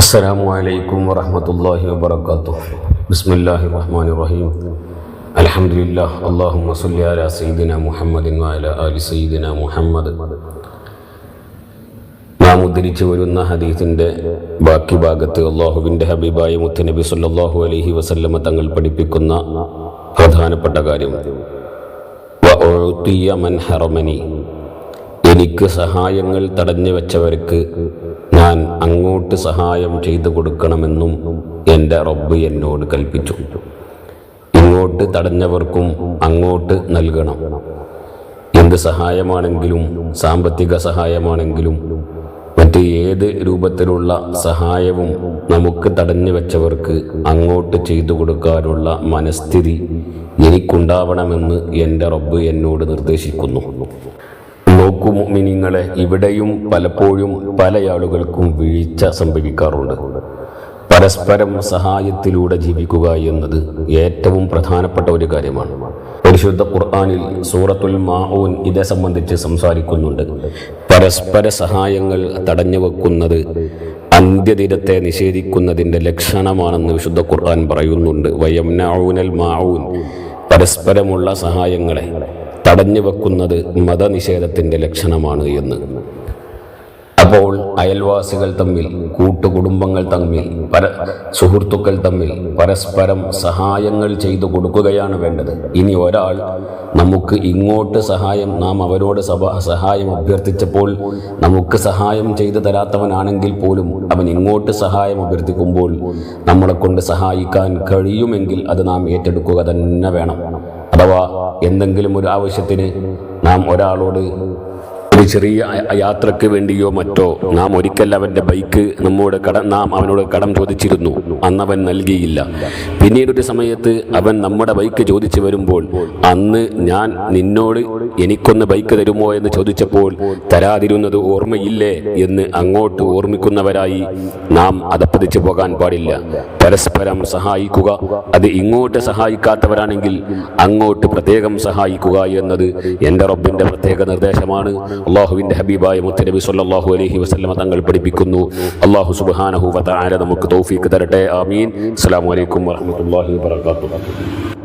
السلام عليكم ورحمة الله وبركاته بسم الله الرحمن الرحيم الحمد لله اللهم صل على سيدنا محمد وعلى آل سيدنا محمد നാം ഉദ്ധരിച്ചു വരുന്ന ഹദീസിൻ്റെ ബാക്കി ഭാഗത്ത് അള്ളാഹുവിൻ്റെ ഹബീബായ മുത്തനബി സല്ലല്ലാഹു അലൈഹി വസല്ലമ തങ്ങൾ പഠിപ്പിക്കുന്ന പ്രധാനപ്പെട്ട കാര്യം വഅഉതിയ മൻ ഹറമനി എനിക്ക് സഹായങ്ങൾ തടഞ്ഞു വെച്ചവർക്ക് ഞാൻ അങ്ങോട്ട് സഹായം ചെയ്തു കൊടുക്കണമെന്നും എന്റെ റബ്ബ് എന്നോട് കൽപ്പിച്ചു. ഇങ്ങോട്ട് തടഞ്ഞവർക്കും അങ്ങോട്ട് നൽകണം. എന്ത് സഹായമാണെങ്കിലും സാമ്പത്തിക സഹായമാണെങ്കിലും മറ്റ് ഏത് രൂപത്തിലുള്ള സഹായവും നമുക്ക് തടഞ്ഞു വെച്ചവർക്ക് അങ്ങോട്ട് ചെയ്തു കൊടുക്കാനുള്ള മനസ്ഥിതി എനിക്കുണ്ടാവണമെന്ന് എന്റെ റബ്ബ് എന്നോട് നിർദ്ദേശിക്കുന്നു. നോക്കൂ മിനിങ്ങളെ ഇവിടെയും പലപ്പോഴും പല ആളുകൾക്കും വീഴ്ച സംഭവിക്കാറുണ്ട്. പരസ്പരം സഹായത്തിലൂടെ ജീവിക്കുക എന്നത് ഏറ്റവും പ്രധാനപ്പെട്ട ഒരു കാര്യമാണ്. പരിശുദ്ധ ഖുർആാനിൽ സൂറത്തുൽ മാഊൻ ഇതേ സംബന്ധിച്ച് സംസാരിക്കുന്നുണ്ട്. പരസ്പര സഹായങ്ങൾ തടഞ്ഞു വെക്കുന്നത് അന്ത്യദിനത്തെ നിഷേധിക്കുന്നതിന്റെ ലക്ഷണമാണെന്ന് വിശുദ്ധ ഖുർആൻ പറയുന്നുണ്ട്. വയംനഊനൽ മാഊൻ. പരസ്പരമുള്ള സഹായങ്ങളെ. തടഞ്ഞു വെക്കുന്നത് മതനിഷേധത്തിന്റെ ലക്ഷണമാണ് എന്ന്. അപ്പോൾ അയൽവാസികൾ തമ്മിൽ കൂട്ടുകുടുംബങ്ങൾ തമ്മിൽ പര സുഹൃത്തുക്കൾ തമ്മിൽ പരസ്പരം സഹായങ്ങൾ ചെയ്തു കൊടുക്കുകയാണ് വേണ്ടത്. ഇനി ഒരാൾ നമുക്ക് ഇങ്ങോട്ട് സഹായം നാം അവരോട് സഭ സഹായം അഭ്യർത്ഥിച്ചപ്പോൾ നമുക്ക് സഹായം ചെയ്തു തരാത്തവനാണെങ്കിൽ പോലും അവൻ ഇങ്ങോട്ട് സഹായം അഭ്യർത്ഥിക്കുമ്പോൾ നമ്മളെ കൊണ്ട് സഹായിക്കാൻ കഴിയുമെങ്കിൽ അത് നാം ഏറ്റെടുക്കുക തന്നെ വേണം. അഥവാ എന്തെങ്കിലും ഒരു ആവശ്യത്തിന് നാം ഒരാളോട് ഒരു ചെറിയ യാത്രയ്ക്ക് വേണ്ടിയോ മറ്റോ നാം ഒരിക്കൽ അവന്റെ ബൈക്ക് നമ്മോട് കടം നാം അവനോട് കടം ചോദിച്ചിരുന്നു. അന്ന് അവൻ നൽകിയില്ല. പിന്നീട് ഒരു സമയത്ത് അവൻ നമ്മുടെ ബൈക്ക് ചോദിച്ചു വരുമ്പോൾ അന്ന് ഞാൻ നിന്നോട് എനിക്കൊന്ന് ബൈക്ക് തരുമോ? എന്ന് ചോദിച്ചപ്പോൾ തരാതിരുന്നത് ഓർമ്മയില്ലേ? എന്ന് അങ്ങോട്ട് ഓർമ്മിക്കുന്നവരായി നാം അതപ്പതിച്ചു പോകാൻ പാടില്ല. പരസ്പരം സഹായിക്കുക. അത് ഇങ്ങോട്ട് സഹായിക്കാത്തവരാണെങ്കിൽ അങ്ങോട്ട് പ്രത്യേകം സഹായിക്കുക എന്നത് എന്റെ റബ്ബിന്റെ പ്രത്യേക നിർദ്ദേശമാണ്. അള്ളാഹുവിന്റെ ഹബീബായ മുത്തനബി സല്ലാഹു അലഹി വസല്ലമ തങ്ങൾ പഠിപ്പിക്കുന്നു. അള്ളാഹു സുബാനഹു വതആല നമുക്ക് തൗഫീക്ക് തരട്ടെ. ആമീൻ. അസ്സാം അലൈക്കും വറഹ്മത്തുള്ളാഹി വബറകാതുഹു